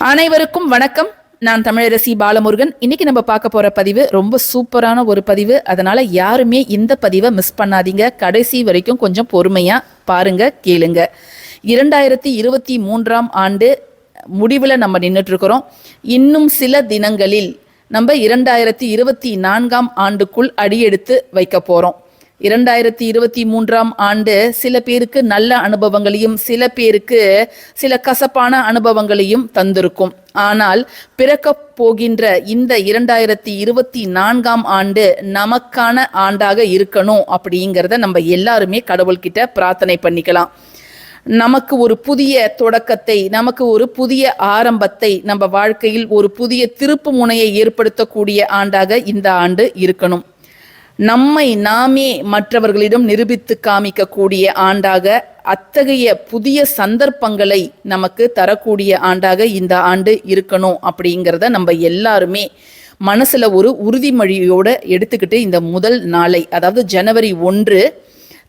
அனைவருக்கும் வணக்கம். நான் தமிழரசி பாலமுருகன். இன்னைக்கு நம்ம பார்க்க போற பதிவு ரொம்ப சூப்பரான ஒரு பதிவு. அதனால யாருமே இந்த பதிவை மிஸ் பண்ணாதீங்க. கடைசி வரைக்கும் கொஞ்சம் பொறுமையா பாருங்க கேளுங்க. இரண்டாயிரத்தி இருபத்தி மூன்றாம் ஆண்டு முடிவில் நம்ம நின்றுட்டு இருக்கிறோம் இன்னும் சில தினங்களில் நம்ம இரண்டாயிரத்தி இருபத்தி நான்காம் ஆண்டுக்குள் அடியெடுத்து வைக்க போறோம். இரண்டாயிரத்தி இருபத்தி மூன்றாம் ஆண்டு சில பேருக்கு நல்ல அனுபவங்களையும் சில பேருக்கு சில கசப்பான அனுபவங்களையும் தந்திருக்கும். ஆனால் பிறக்க போகின்ற இந்த இரண்டாயிரத்தி இருபத்தி நான்காம் ஆண்டு நமக்கான ஆண்டாக இருக்கணும் அப்படிங்கிறத நம்ம எல்லாருமே கடவுள்கிட்ட பிரார்த்தனை பண்ணிக்கலாம். நமக்கு ஒரு புதிய தொடக்கத்தை நமக்கு ஒரு புதிய ஆரம்பத்தை நம்ம வாழ்க்கையில் ஒரு புதிய திருப்பு முனையை ஏற்படுத்தக்கூடிய ஆண்டாக இந்த ஆண்டு இருக்கணும். நம்மை நாமே மற்றவர்களிடம் நிரூபித்து காமிக்கக்கூடிய ஆண்டாக அத்தகைய புதிய சந்தர்ப்பங்களை நமக்கு தரக்கூடிய ஆண்டாக இந்த ஆண்டு இருக்கணும் அப்படிங்கிறத நம்ம எல்லாருமே மனசுல ஒரு உறுதிமொழியோட எடுத்துக்கிட்டு இந்த முதல் நாளை அதாவது ஜனவரி ஒன்று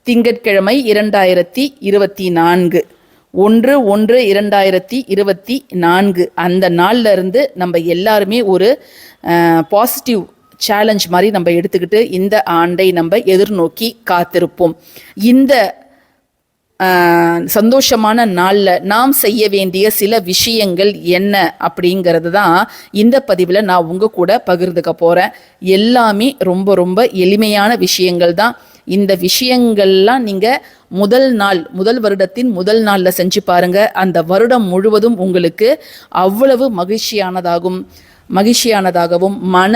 திங்கட்கிழமை இரண்டாயிரத்தி இருபத்தி நான்கு. ஒன்று ஒன்று இரண்டாயிரத்தி இருபத்தி நான்கு. அந்த நாள்ல இருந்து நம்ம எல்லாருமே ஒரு பாசிட்டிவ் சேலஞ்ச் மாதிரி நம்ம எடுத்துக்கிட்டு இந்த ஆண்டை நம்ம எதிர்நோக்கி காத்திருப்போம். இந்த சந்தோஷமான நாளில் நாம் செய்ய வேண்டிய சில விஷயங்கள் என்ன அப்படிங்கிறது தான் இந்த பதிவில் நான் உங்கள் கூட பகிர்ந்துக்க போகிறேன் எல்லாமே ரொம்ப ரொம்ப எளிமையான விஷயங்கள் தான். இந்த விஷயங்கள்லாம் நீங்கள் முதல் நாள் முதல் வருடத்தின் முதல் நாளில் செஞ்சு பாருங்கள் அந்த வருடம் முழுவதும் உங்களுக்கு அவ்வளவு மகிழ்ச்சியானதாகும் மகிழ்ச்சியானதாகவும் மன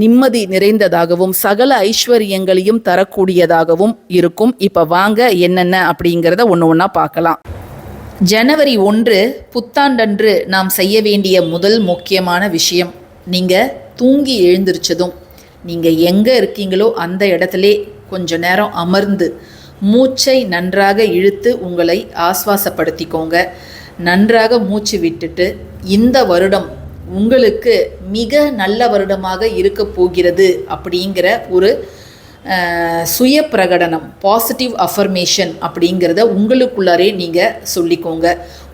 நிம்மதி நிறைந்ததாகவும் சகல ஐஸ்வர்யங்களையும் தரக்கூடியதாகவும் இருக்கும். இப்போ வாங்க என்னென்ன அப்படிங்கிறத ஒன்று ஒன்றா பார்க்கலாம். ஜனவரி ஒன்று புத்தாண்டன்று நாம் செய்ய வேண்டிய முதல் முக்கியமான விஷயம் நீங்கள் தூங்கி எழுந்திருச்சதும் நீங்கள் எங்கே இருக்கீங்களோ அந்த இடத்துல கொஞ்ச நேரம் அமர்ந்து மூச்சை நன்றாக இழுத்து உங்களை ஆஸ்வாசப்படுத்திக்கோங்க. நன்றாக மூச்சு விட்டுட்டு இந்த வருடம் உங்களுக்கு மிக நல்ல வருடமாக இருக்க போகிறது அப்படிங்கிற ஒரு சுய பிரகடனம் பாசிட்டிவ் அஃபர்மேஷன் அப்படிங்கிறத உங்களுக்குள்ளாரே நீங்கள் சொல்லிக்கோங்க.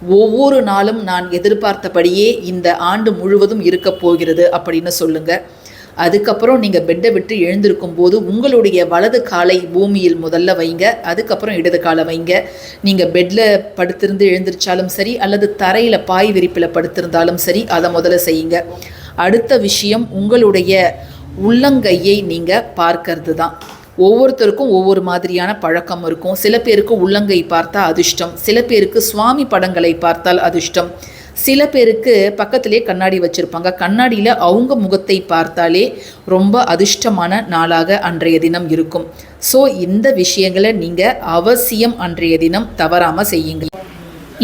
ஒவ்வொரு நாளும் நான் எதிர்பார்த்தபடியே இந்த ஆண்டு முழுவதும் இருக்க போகிறது அப்படின்னு சொல்லுங்கள் அதுக்கப்புறம் நீங்கள் பெட்டை விட்டு எழுந்திருக்கும் போது உங்களுடைய வலது காலை பூமியில் முதல்ல வைங்க அதுக்கப்புறம் இடது காலை வைங்க. நீங்கள் பெட்டில் படுத்திருந்து எழுந்திருச்சாலும் சரி அல்லது தரையில் பாய் விரிப்பில் படுத்திருந்தாலும் சரி அதை முதல்ல செய்யுங்க. அடுத்த விஷயம் உங்களுடைய உள்ளங்கையை நீங்கள் பார்க்கறது தான் ஒவ்வொருத்தருக்கும் ஒவ்வொரு மாதிரியான பழக்கம் இருக்கும். சில பேருக்கு உள்ளங்கை பார்த்தா அதிர்ஷ்டம் சில பேருக்கு சுவாமி படங்களை பார்த்தால் அதிர்ஷ்டம். சில பேருக்கு பக்கத்திலே கண்ணாடி வச்சுருப்பாங்க. கண்ணாடியில் அவங்க முகத்தை பார்த்தாலே ரொம்ப அதிர்ஷ்டமான நாளாக அன்றைய தினம் இருக்கும். ஸோ இந்த விஷயங்களை நீங்கள் அவசியம் அன்றைய தினம் தவறாமல் செய்யுங்க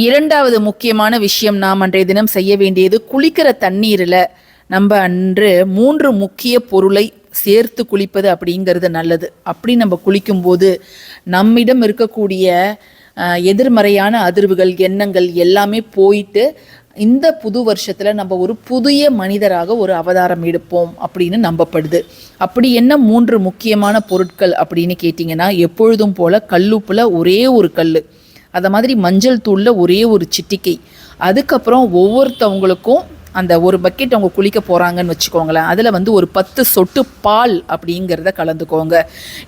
இரண்டாவது முக்கியமான விஷயம் நாம் அன்றைய தினம் செய்ய வேண்டியது குளிக்கிற தண்ணீரில் நம்ம அன்று மூன்று முக்கிய பொருளை சேர்த்து குளிப்பது அப்படிங்கிறது நல்லது. அப்படி நம்ம குளிக்கும்போது நம்மிடம் இருக்கக்கூடிய எதிர்மறையான அதிர்வுகள் எண்ணங்கள் எல்லாமே போயிட்டு இந்த புது வருஷத்தில் நம்ம ஒரு புதிய மனிதராக ஒரு அவதாரம் எடுப்போம் அப்படின்னு நம்பப்படுது. அப்படி என்ன மூன்று முக்கியமான பொருட்கள் அப்படின்னு கேட்டிங்கன்னா எப்பொழுதும் போல் கல்லுப்பில் ஒரே ஒரு கல் அதை மாதிரி மஞ்சள் தூளில் ஒரே ஒரு சிட்டிக்கை. அதுக்கப்புறம் ஒவ்வொருத்தவங்களுக்கும் அந்த ஒரு பக்கெட் அவங்க குளிக்க போகிறாங்கன்னு வச்சுக்கோங்களேன். அதில் வந்து ஒரு பத்து சொட்டு பால் அப்படிங்கிறத கலந்துக்கோங்க.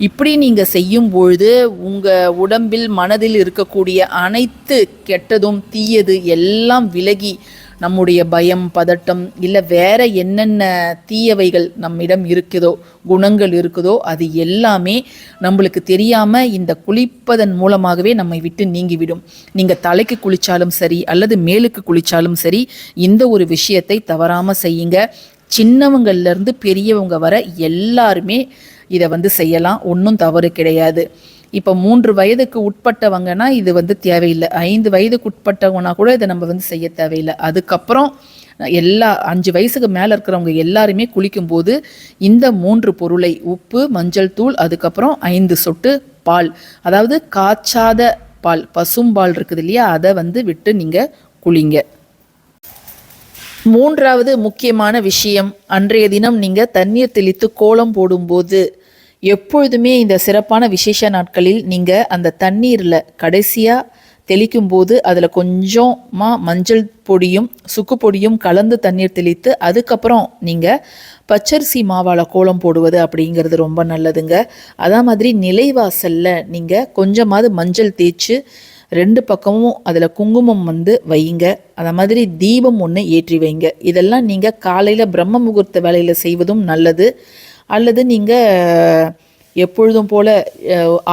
இப்படி நீங்கள் செய்யும் பொழுது உங்கள் உடம்பில் மனதில் இருக்கக்கூடிய அனைத்து கெட்டதும் தீயது எல்லாம் விலகி நம்முடைய பயம் பதட்டம் இல்லை வேற என்னென்ன தீயவைகள் நம்மிடம் இருக்குதோ குணங்கள் இருக்குதோ அது எல்லாமே நம்மளுக்கு தெரியாமல் இந்த குளிப்பதன் மூலமாகவே நம்மை விட்டு நீங்கிவிடும். நீங்கள் தலைக்கு குளித்தாலும் சரி அல்லது மேலுக்கு குளித்தாலும் சரி இந்த ஒரு விஷயத்தை தவறாமல் செய்யுங்க. சின்னவங்கள்லேருந்து பெரியவங்க வர எல்லாருமே இதை வந்து செய்யலாம். ஒன்றும் தவறு கிடையாது. இப்போ மூன்று வயதுக்கு உட்பட்டவங்கன்னா இது வந்து தேவையில்லை. ஐந்து வயதுக்கு உட்பட்டவங்கன்னா கூட இதை நம்ம வந்து செய்ய தேவையில்லை. அதுக்கப்புறம் எல்லா அஞ்சு வயசுக்கு மேலே இருக்கிறவங்க எல்லாருமே குளிக்கும்போது இந்த மூன்று பொருளை உப்பு மஞ்சள் தூள் அதுக்கப்புறம் ஐந்து சொட்டு பால். அதாவது காய்ச்சாத பால் பசும்பால் இருக்குது இல்லையா? அதை வந்து விட்டு நீங்கள் குளிங்க. மூன்றாவது முக்கியமான விஷயம் அன்றைய தினம் நீங்கள் தண்ணீர் தெளித்து கோலம் போடும்போது எப்பொழுதுமே இந்த சிறப்பான விசேஷ நாட்களில் நீங்கள் அந்த தண்ணீரில் கடைசியாக தெளிக்கும் போது அதில் கொஞ்சமாக மஞ்சள் பொடியும் சுக்கு பொடியும் கலந்து தண்ணீர் தெளித்து அதுக்கப்புறம் நீங்கள் பச்சரிசி மாவால் கோலம் போடுவது அப்படிங்கிறது ரொம்ப நல்லதுங்க. அதே மாதிரி நிலைவாசலில் நீங்கள் கொஞ்சமாவது மஞ்சள் தேய்ச்சி ரெண்டு பக்கமும் அதில் குங்குமம் வந்து வைங்க அதை மாதிரி தீபம் ஒன்று ஏற்றி வைங்க. இதெல்லாம் நீங்கள் காலையில் பிரம்ம முகூர்த்த வேலையில் செய்வதும் நல்லது. அல்லது நீங்கள் எப்பொழுதும் போல்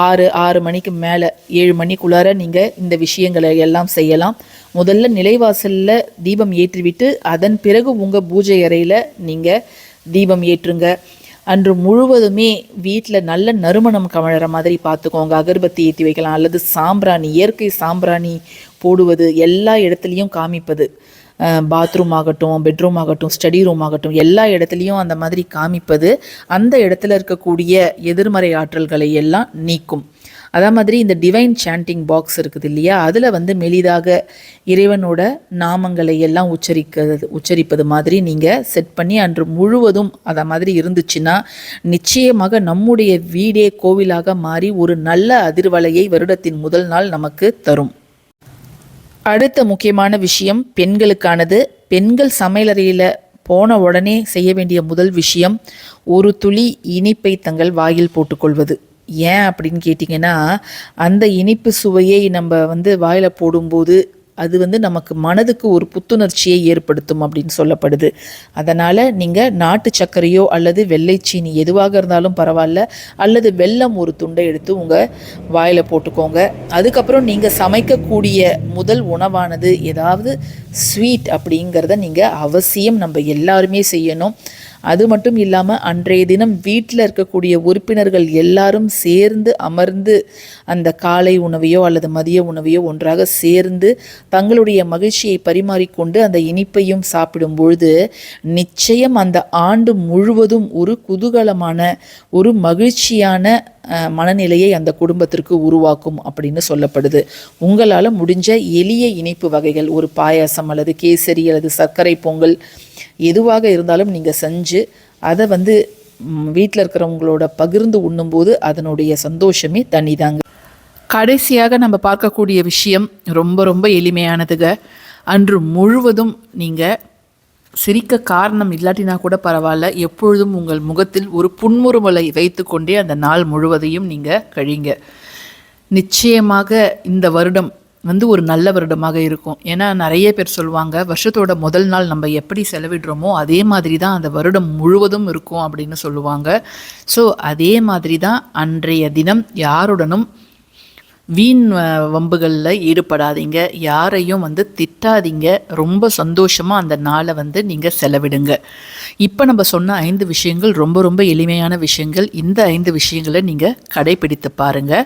ஆறு ஆறு மணிக்கு மேலே ஏழு மணிக்குள்ளார நீங்கள் இந்த விஷயங்களை எல்லாம் செய்யலாம். முதல்ல நிலைவாசலில் தீபம் ஏற்றிவிட்டு அதன் பிறகு உங்கள் பூஜை அறையில் நீங்கள் தீபம் ஏற்றுங்க. அன்று முழுவதுமே வீட்டில் நல்ல நறுமணம் கமழற மாதிரி பார்த்துக்கோங்க. அகர்பத்தி ஏற்றி வைக்கலாம். அல்லது சாம்பிராணி இயற்கை சாம்பிராணி போடுவது எல்லா இடத்துலையும் காமிப்பது. பாத்ரூம் ஆகட்டும் பெட்ரூம் ஆகட்டும் ஸ்டடி ரூம் ஆகட்டும் எல்லா இடத்துலையும் அந்த மாதிரி காமிப்பது அந்த இடத்துல இருக்கக்கூடிய எதிர்மறை ஆற்றல்களை எல்லாம் நீக்கும். அதே மாதிரி இந்த டிவைன் சாண்டிங் பாக்ஸ் இருக்குது இல்லையா? அதில் வந்து மெலிதாக இறைவனோட நாமங்களை எல்லாம் உச்சரிக்கிறது உச்சரிப்பது மாதிரி நீங்கள் செட் பண்ணி அன்று முழுவதும் அதை மாதிரி இருந்துச்சுன்னா நிச்சயமாக நம்முடைய வீடே கோவிலாக மாறி ஒரு நல்ல அதிர்வலையை வருடத்தின் முதல் நாள் நமக்கு தரும். அடுத்த முக்கியமான விஷயம் பெண்களுக்கானது. பெண்கள் சமையலறையில் போன உடனே செய்ய வேண்டிய முதல் விஷயம் ஒரு துளி இனிப்பை தங்கள் வாயில் போட்டுக்கொள்வது. ஏன் அப்படின்னு கேட்டிங்கன்னா அந்த இனிப்பு சுவையை நம்ம வந்து வாயில் போடும்போது அது வந்து நமக்கு மனதுக்கு ஒரு புத்துணர்ச்சியை ஏற்படுத்தும் அப்படின்னு சொல்லப்படுது. அதனால் நீங்கள் நாட்டு சர்க்கரையோ அல்லது வெள்ளை சீனி எதுவாக இருந்தாலும் பரவாயில்ல. அல்லது வெல்லம் ஒரு துண்டை எடுத்து உங்கள் வாயில் போட்டுக்கோங்க. அதுக்கப்புறம் நீங்கள் சமைக்கக்கூடிய முதல் உணவானது ஏதாவது ஸ்வீட் அப்படிங்கிறத நீங்கள் அவசியம் நம்ம எல்லாருமே செய்யணும். அது மட்டும் இல்லாமல் அன்றைய தினம் வீட்டில் இருக்கக்கூடிய உறுப்பினர்கள் எல்லாரும் சேர்ந்து அமர்ந்து அந்த காலை உணவையோ அல்லது மதிய உணவையோ ஒன்றாக சேர்ந்து தங்களுடைய மகிழ்ச்சியை பரிமாறிக்கொண்டு அந்த இனிப்பையும் சாப்பிடும் பொழுது நிச்சயம் அந்த ஆண்டு முழுவதும் ஒரு குதூகலமான ஒரு மகிழ்ச்சியான மனநிலையை அந்த குடும்பத்திற்கு உருவாக்கும் அப்படின்னு சொல்லப்படுது. உங்களால் முடிஞ்ச எளிய இனிப்பு வகைகள் ஒரு பாயாசம் அல்லது கேசரி அல்லது சர்க்கரை பொங்கல் எதுவாக இருந்தாலும் நீங்கள் செஞ்சு அதை வந்து வீட்டில் இருக்கிறவங்களோட பகிர்ந்து உண்ணும்போது அதனுடைய சந்தோஷமே தனிதாங்க. கடைசியாக நம்ம பார்க்கக்கூடிய விஷயம் ரொம்ப ரொம்ப எளிமையானதுங்க அன்று முழுவதும் நீங்கள் சிரிக்க காரணம் இல்லாட்டினா கூட பரவாயில்ல. எப்பொழுதும் உங்கள் முகத்தில் ஒரு புன்முறுமலை வைத்துக்கொண்டே அந்த நாள் முழுவதையும் நீங்கள் கழிங்க. நிச்சயமாக இந்த வருடம் வந்து ஒரு நல்ல வருடமாக இருக்கும். ஏன்னா நிறைய பேர் சொல்லுவாங்க வருஷத்தோட முதல் நாள் நம்ம எப்படி செலவிடுறோமோ அதே மாதிரி தான் அந்த வருடம் முழுவதும் இருக்கும் அப்படின்னு சொல்லுவாங்க. ஸோ அதே மாதிரி தான் அன்றைய தினம் யாருடனும் வீண் வம்புகளில் ஈடுபடாதீங்க. யாரையும் வந்து திட்டாதீங்க. ரொம்ப சந்தோஷமாக அந்த நாளை வந்து நீங்கள் செலவிடுங்க. இப்போ நம்ம சொன்ன ஐந்து விஷயங்கள் ரொம்ப ரொம்ப எளிமையான விஷயங்கள். இந்த ஐந்து விஷயங்களை நீங்கள் கடைபிடித்து பாருங்கள்